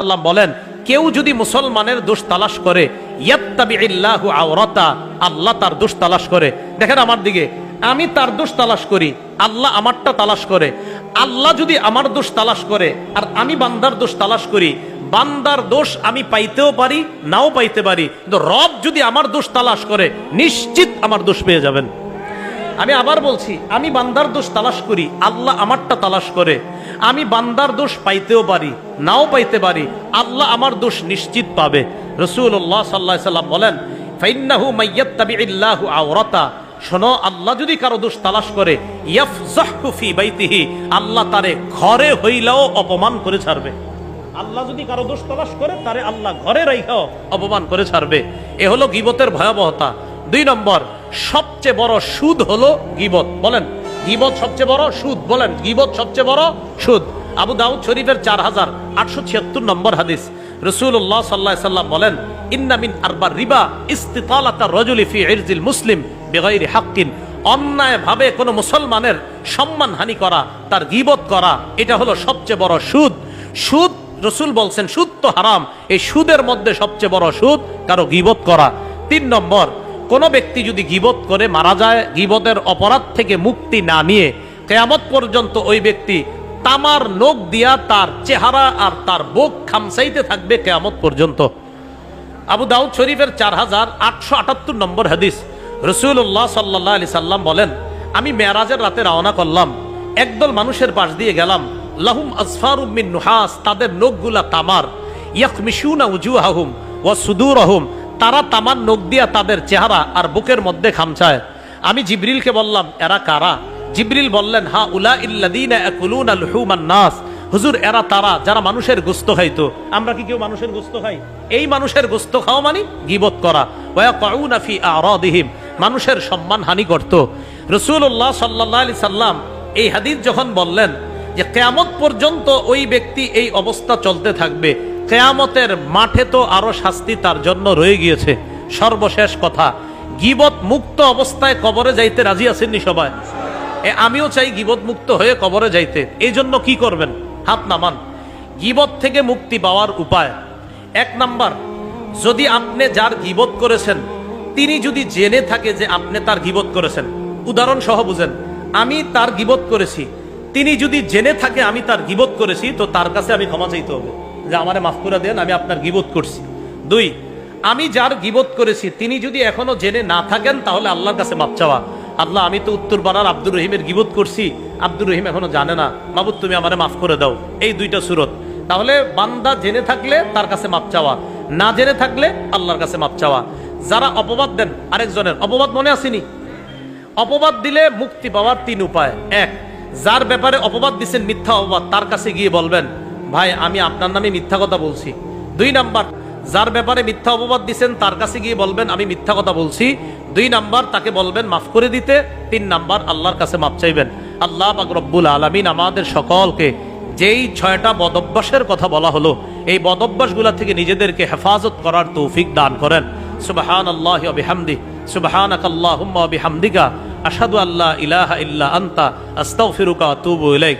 সাল্লাম বলেন, কেউ যদি মুসলমানের দোষ তালাশ করে আল্লাহ তার দোষ তালাশ করে। দেখেন আমার দিকে, আমি তার দোষ তালাশ করি, আল্লাহ আমারটা তালাশ করে। আল্লাহ যদি আমার দোষ তালাশ করে, আর আমি বান্দার দোষ তালাশ করি, বান্দার দোষ আমি পাইতেও পারি, নাও পাইতে পারি, কিন্তু রব যদি আমার দোষ তালাশ করে, নিশ্চিত আমার দোষ পেয়ে যাবেন। আমি আবার বলছি, আমি বান্দার দোষ তালাশ করি, আল্লাহ আমারটা তালাশ করে। আমি বান্দার দোষ পাইতেও পারি, নাও পাইতে পারি, আল্লাহ আমার দোষ নিশ্চিত পাবে। রসুল্লাহ সাল্লাহ সাল্লাম বলেন, ফাইন্নাহু মাইয়াত্তাবিল্লাহু আওরাতা। শোনো, আল্লাহ যদি কারও দোষ তালাশ করে, ইয়াফজাহু ফি বাইতিহি, আল্লাহ তারে ঘরে হইলেও অপমান করে ছাড়বে। আল্লাহ যদি কারও দোষ তালাশ করে, তারে আল্লাহ ঘরে রাইখাও অপমান করে ছাড়বে। এ হলো গিবতের ভয়াবহতা। দুই নম্বর, সবচেয়ে বড় সুদ হলো গিবত। বলেন গিবত সবচেয়ে বড় সুদ, বলেন, গিবত সবচেয়ে বড় সুদ। আবু দাউদ শরীফের চার হাজার আটশো ছিয়াত্তর নম্বর হাদিস। রসুল্লাহ সাল্লাহ সাল্লাম বলেন ইন্নামিন আরবার রিবা ইস্তিতালাতা রজুলি ফি ইরজিল মুসলিম বেগাইরি হাক্কিন। অন্যায় ভাবে কোনো মুসলমানের সম্মানহানি করা, তার গিবত করা, এটা হলো সবচেয়ে বড় সুদ। সুদ, রসুল বলছেন, সুদ তো হারাম। এই সুদের মধ্যে সবচেয়ে বড় সুদ কারও গিবত করা। তিন নম্বর কোন ব্যক্তি যদি গিবত করে, মারা যায়, গিবতের অপরাধ থেকে মুক্তি না নিয়ে কেয়ামত পর্যন্ত ওই ব্যক্তি তামার নখ দিয়া তার চেহারা আর তার বুক খামসাইতে থাকবে কেয়ামত পর্যন্ত। আবু দাউদ শরীফের চার হাজার আটশো আটাত্তর নম্বর হাদিস। রসুল্লাহ সাল্লাহ আলি সাল্লাম বলেন, আমি মেয়ারাজের রাতে রওনা করলাম। একদল মানুষের পাশ দিয়ে গেলাম। লাহুম আসফার মিন নুহাস, তাদের নখগুলা তামার। ইয়াকমিশুনা উজুহাহুম ও সুদুর আহুম তারা তামার নখ দিয়া তাদের চেহারা আর বুকের মধ্যে খামছায়। আমি জিবরিলকে বললাম, এরা কারা? জিবরিল বললেন, হা উলা নাস। হুজুর, এরা তারা যারা মানুষের গোস্ত খাইতো। আমরা কি কেউ মানুষের গোস্ত খাই? এই মানুষের গোস্ত খাওয়া মানে গিবত করা। ওয়াকাউনা ফি আরাদিহিম, মানুষের সম্মান হানি করত। রসুল্লাহ সাল্লাহ সাল্লাম এই হাদিস যখন বললেন যে, কেয়ামত পর্যন্ত ওই ব্যক্তি এই অবস্থা চলতে থাকবে কেয়ামতের মাঠে তো আরও শাস্তি তার জন্য রয়ে গিয়েছে। সর্বশেষ কথা, গিবত মুক্ত অবস্থায় কবরে যাইতে রাজি আছেননি সবাই। আমিও চাই গিবত মুক্ত হয়ে কবরে যাইতে। এই জন্য কি করবেন? হাত নামান। গিবত থেকে মুক্তি পাওয়ার উপায়। এক নাম্বার, যদি আপনি যার গিবত করেছেন, তিনি যদি জেনে থাকে যে আপনি তার গিবত করেছেন। উদাহরণ সহ বুঝেন, আমি তার গিবত করেছি। তিনি যদি জেনে থাকে আমি তার গিবত করেছি, তো তার কাছে আমি ক্ষমা চাইতে হবে। যে আমারে মাফ করে দেন, আমি আপনার গিবত করছি। দুই, আমি যার গিবত করেছি, তিনি যদি এখনও জেনে না থাকেন, তাহলে আল্লাহর কাছে মাপ চাওয়া। আল্লাহ, আমি তো উত্তর পাড়ার আব্দুর রহিমের গিবত করছি, আব্দুর রহিম এখনও জানে না। মাবুদ, তুমি আমারে মাফ করে দাও। এই দুইটা সুরত। তাহলে বান্দা জেনে থাকলে তার কাছে মাপ চাওয়া। না জেনে থাকলে আল্লাহর কাছে মাপ চাওয়া। যারা অপবাদ দেন, আরেকজনের। অপবাদ মনে আসেনি? অপবাদ দিলে মুক্তি পাওয়ার তিন উপায়। এক, যার ব্যাপারে অপবাদ দিচ্ছেন মিথ্যা অপবাদ, তার কাছে গিয়ে বলবেন ভাই, আমি আপনার নামে মিথ্যা কথা বলছি। দুই নাম্বার, যার ব্যাপারে মিথ্যা অপবাদ দিচ্ছেন তার কাছে গিয়ে বলবেন, আমি মিথ্যা কথা বলছি। দুই নাম্বার, তাকে বলবেন, মাফ করে দিতে। তিন নাম্বার, আল্লাহর কাছে মাফ চাইবেন। আল্লাহ পাক রব্বুল আলমিন আমাদের সকলকে যেই ছয়টা বদভ্যাসের কথা বলা হলো, এই বদভ্যাসগুলা থেকে নিজেদেরকে হেফাজত করার তৌফিক দান করেন। সুবাহান আল্লাহ বিহামদি সুবাহানাক আল্লাহুম্মা বিহামদিকা। আশহাদু আল্লা ইলাহা ইল্লা আনতা। আস্তাগফিরুকা ওয়া আতুবু ইলাইক।